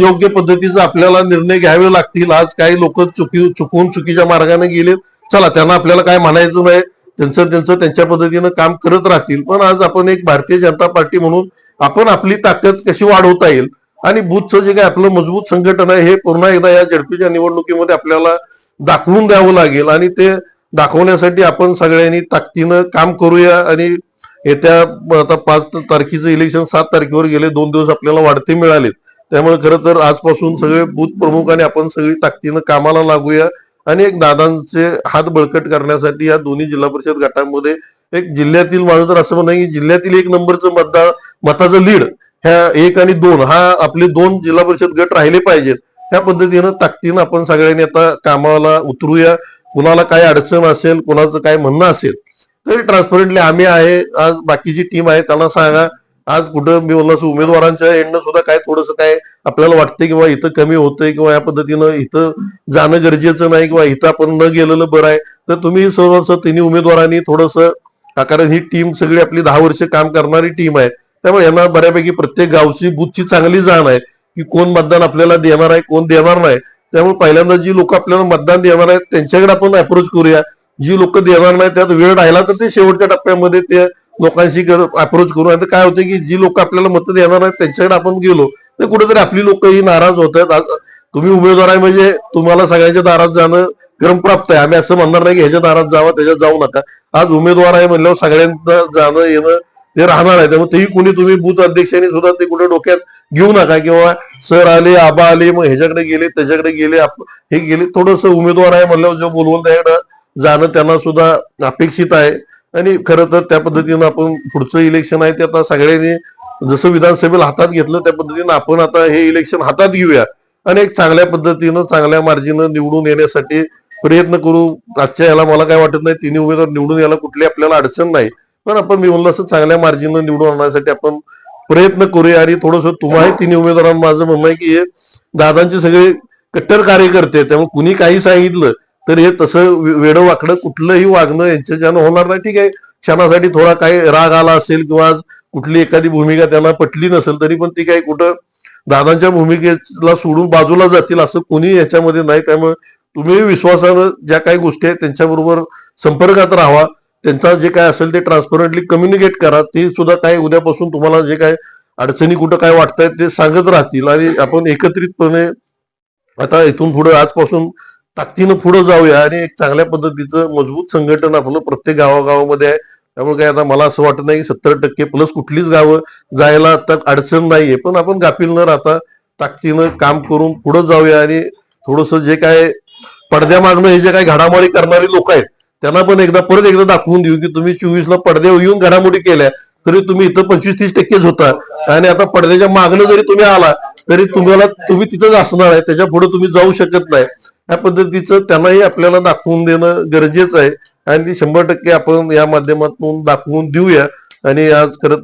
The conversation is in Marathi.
योग्य पद्धतीचा आपल्याला निर्णय घ्यावे लागतील. आज काही लोक चुकी चुकून चुकीच्या मार्गाने गेले चला त्यांना आपल्याला काय म्हणायचं नाही त्यांचं त्यांचं त्यांच्या पद्धतीनं काम करत राहतील. पण आज आपण एक भारतीय जनता पार्टी म्हणून आपण आपली ताकद कशी वाढवता येईल? आणि बुथचं जे काय आपलं मजबूत संघटन आहे हे पुन्हा एकदा या झडपीच्या निवडणुकीमध्ये आपल्याला दाखवून द्यावं लागेल. आणि ते दाखवण्यासाठी आपण सगळ्यांनी ताकदीनं काम करूया. आणि येत्या आता पाच तारखेचं इलेक्शन सात तारखेवर गेले दोन दिवस आपल्याला वाढते मिळाले त्यामुळे खरं तर आजपासून सगळे बूथ प्रमुख आणि आपण सगळी ताकदीनं कामाला लागूया. आणि एक दादांचे हात बळकट करण्यासाठी या दोन्ही जिल्हा परिषद गटांमध्ये एक जिल्ह्यातील माझं तर असं म्हणणं की जिल्ह्यातील एक नंबरचं मतदार मताचं लीड ह्या एक आणि दोन हा आपले दोन जिल्हा परिषद गट राहिले पाहिजेत. त्या पद्धतीनं ताकदीनं आपण सगळ्यांनी आता कामाला उतरूया. कुणाला काय अडचण असेल कुणाचं काय म्हणणं असेल तरी ट्रान्सपरंटली आम्ही आहे आज बाकीची टीम आहे त्यांना सांगा. आज कुठं मी म्हणलं असं उमेदवारांच्या एंडनं सुद्धा काय थोडस काय आपल्याला वाटतंय किंवा इथं कमी होतंय किंवा या पद्धतीनं इथं जाणं गरजेचं नाही किंवा इथं आपण न गेलेलं बरं आहे. तर तुम्ही सर्व तिन्ही उमेदवारांनी थोडस कारण ही टीम सगळी आपली दहा वर्ष काम करणारी टीम आहे. त्यामुळे यांना बऱ्यापैकी प्रत्येक गावची बुथची चांगली जाण आहे की कोण मतदान आपल्याला देणार आहे कोण देणार नाही. त्यामुळे पहिल्यांदा जी लोक आपल्याला मतदान देणार आहेत त्यांच्याकडे आपण अप्रोच करूया. जी लोक देणार नाही त्यात वेळ राहिला तर ते शेवटच्या टप्प्यामध्ये ते लोकांशी अप्रोच करू. आणि काय होते की जी लोक आपल्याला मतं देणार आहेत त्यांच्याकडे आपण गेलो तर कुठेतरी आपली लोक ही नाराज होत आहेत. आज तुम्ही उमेदवार आहे म्हणजे तुम्हाला सगळ्यांच्या दारात जाणं क्रमप्राप्त आहे. आम्ही असं म्हणणार नाही की ह्याच्या दारात जावं त्याच्यात जाऊ नका. आज उमेदवार आहे म्हणल्यावर सगळ्यांना जाणं येणं ते राहणार आहे. त्यामुळे तेही कुणी तुम्ही बूथ अध्यक्षांनी सुद्धा ते कुठे डोक्यात घेऊ नका किंवा सर आले आबा आले मग ह्याच्याकडे गेले त्याच्याकडे गेले हे गेले. थोडस उमेदवार आहे म्हणल्यावर जो बोलवून त्याकडे जाणं त्यांना सुद्धा अपेक्षित आहे. आणि खरं तर त्या पद्धतीनं आपण पुढचं इलेक्शन आहे ते आता सगळ्यांनी जसं विधानसभेला हातात घेतलं त्या पद्धतीनं आपण आता हे इलेक्शन हातात घेऊया. आणि एक चांगल्या पद्धतीनं चांगल्या मार्जिनं निवडून येण्यासाठी प्रयत्न करू. आजच्या याला मला काय वाटत नाही तिन्ही उमेदवार निवडून यायला कुठली आपल्याला अडचण नाही. पण आपण मी म्हणलं असं चांगल्या मार्जिन निवडून आणण्यासाठी आपण प्रयत्न करूया. आणि थोडस तुम्हाला तिन्ही उमेदवारांना माझं म्हणणं आहे की हे दादांचे सगळे कट्टर कार्यकर्ते त्यामुळे कुणी काही सांगितलं तर हे तसं वेडं वाकडं कुठलंही वागणं यांच्याच्यानं होणार नाही. ठीक आहे. क्षणासाठी थोडा काही राग आला असेल किंवा कुठली एखादी भूमिका त्यांना पटली नसेल तरी पण ती काही कुठं दादांच्या भूमिकेला सोडून बाजूला जातील असं कोणी याच्यामध्ये नाही. त्यामुळे तुम्ही विश्वासानं ज्या काही गोष्टी आहेत त्यांच्याबरोबर संपर्कात राहा त्यांचा जे काय असेल ते ट्रान्सपरंटली कम्युनिकेट करा. ते सुद्धा काय उद्यापासून तुम्हाला जे काय अडचणी कुठं काय वाटतायत ते सांगत राहतील. आणि आपण एकत्रितपणे आता इथून पुढे आजपासून ताकदीनं पुढे जाऊया आणि एक चांगल्या पद्धतीचं मजबूत संघटन आपलं प्रत्येक गावागावामध्ये आहे. त्यामुळे काय आता मला असं वाटत नाही सत्तर टक्के प्लस कुठलीच गावं जायला आता अडचण नाहीये. पण आपण गाफील न राहता ताकदीनं काम करून पुढे जाऊया आणि थोडस जे काय पडद्या मागणं हे जे काही घडामोडी करणारे लोक आहेत त्यांना पण एकदा परत एकदा दाखवून देऊ की तुम्ही चोवीसला पडद्या येऊन घडामोडी केल्या तरी तुम्ही इथं पंचवीस तीस टक्केच होता. आणि आता पडद्याच्या मागणं जरी तुम्ही आला तरी तुम्हाला तुम्ही तिथंच असणार आहे त्याच्या पुढे तुम्ही जाऊ शकत नाही. या पद्धतीचं त्यांनाही आपल्याला दाखवून देणं गरजेचं आहे. आणि शंभर टक्के आपण या माध्यमातून दाखवून देऊया. आणि आज खरं